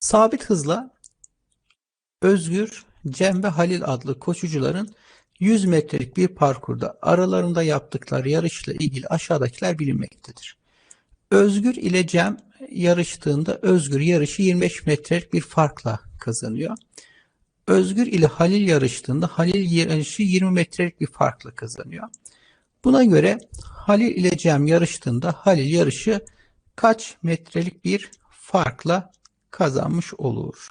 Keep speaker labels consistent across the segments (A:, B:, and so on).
A: Sabit hızla Özgür, Cem ve Halil adlı koşucuların 100 metrelik bir parkurda aralarında yaptıkları yarışla ilgili aşağıdakiler bilinmektedir. Özgür ile Cem yarıştığında Özgür yarışı 25 metrelik bir farkla kazanıyor. Özgür ile Halil yarıştığında Halil yarışı 20 metrelik bir farkla kazanıyor. Buna göre Halil ile Cem yarıştığında Halil yarışı kaç metrelik bir farkla kazanmış olur?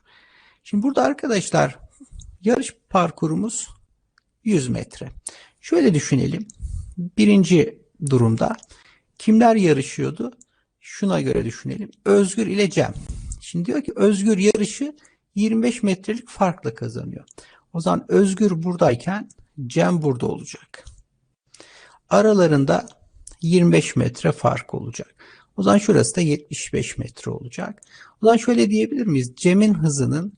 A: Şimdi burada arkadaşlar yarış parkurumuz 100 metre. Şöyle düşünelim. Birinci durumda kimler yarışıyordu? Şuna göre düşünelim. Özgür ile Cem. Şimdi diyor ki Özgür yarışı 25 metrelik farkla kazanıyor. O zaman Özgür buradayken Cem burada olacak. Aralarında 25 metre fark olacak. O zaman şurası da 75 metre olacak. O zaman şöyle diyebilir miyiz? Cem'in hızının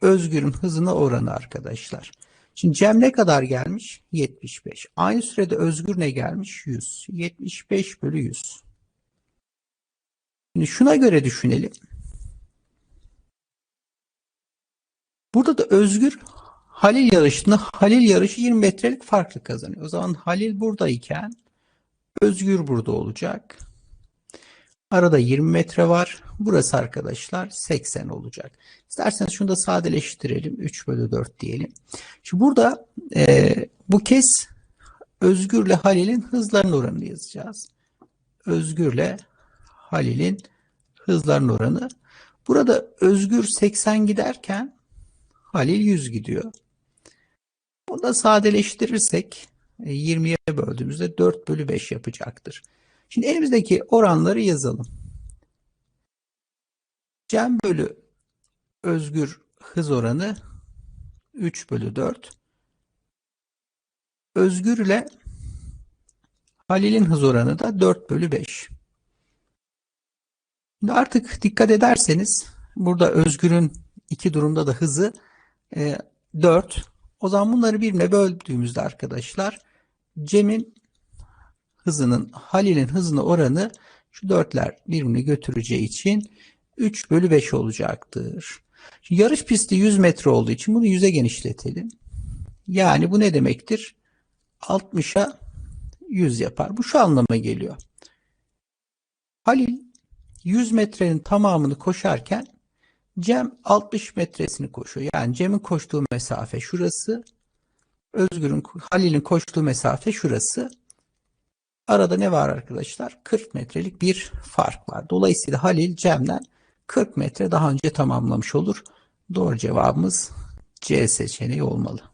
A: Özgür'ün hızına oranı arkadaşlar. Şimdi Cem ne kadar gelmiş? 75. Aynı sürede Özgür ne gelmiş? 100. 75 bölü 100. Şimdi şuna göre düşünelim. Burada da Özgür Halil yarışında Halil yarışı 20 metrelik farklı kazanıyor. O zaman Halil buradayken Özgür burada olacak. Arada 20 metre var. Burası arkadaşlar 80 olacak. İsterseniz şunu da sadeleştirelim. 3 bölü 4 diyelim. Şimdi burada e, bu kez Özgür'le Halil'in hızlarının oranını yazacağız. Özgür'le Halil'in hızlarının oranı. Burada Özgür 80 giderken Halil 100 gidiyor. Bunu da sadeleştirirsek 20'ye böldüğümüzde 4 bölü 5 yapacaktır. Şimdi elimizdeki oranları yazalım. Cem bölü Özgür hız oranı 3 bölü 4. Özgür ile Halil'in hız oranı da 4 bölü 5. Şimdi artık dikkat ederseniz burada Özgür'ün iki durumda da hızı e, 4. O zaman bunları birbirine böldüğümüzde arkadaşlar Cem'in hızının Halil'in hızına oranı şu dörtler birbirini götüreceği için 3 bölü 5 olacaktır. Şimdi yarış pisti 100 metre olduğu için bunu 100'e genişletelim. Yani bu ne demektir? 60'a 100 yapar. Bu şu anlama geliyor. Halil 100 metrenin tamamını koşarken Cem 60 metresini koşuyor. Yani Cem'in koştuğu mesafe şurası. Özgür'ün, Halil'in koştuğu mesafe şurası. Arada ne var arkadaşlar? 40 metrelik bir fark var. Dolayısıyla Halil Cem'den 40 metre daha önce tamamlamış olur. Doğru cevabımız C seçeneği olmalı.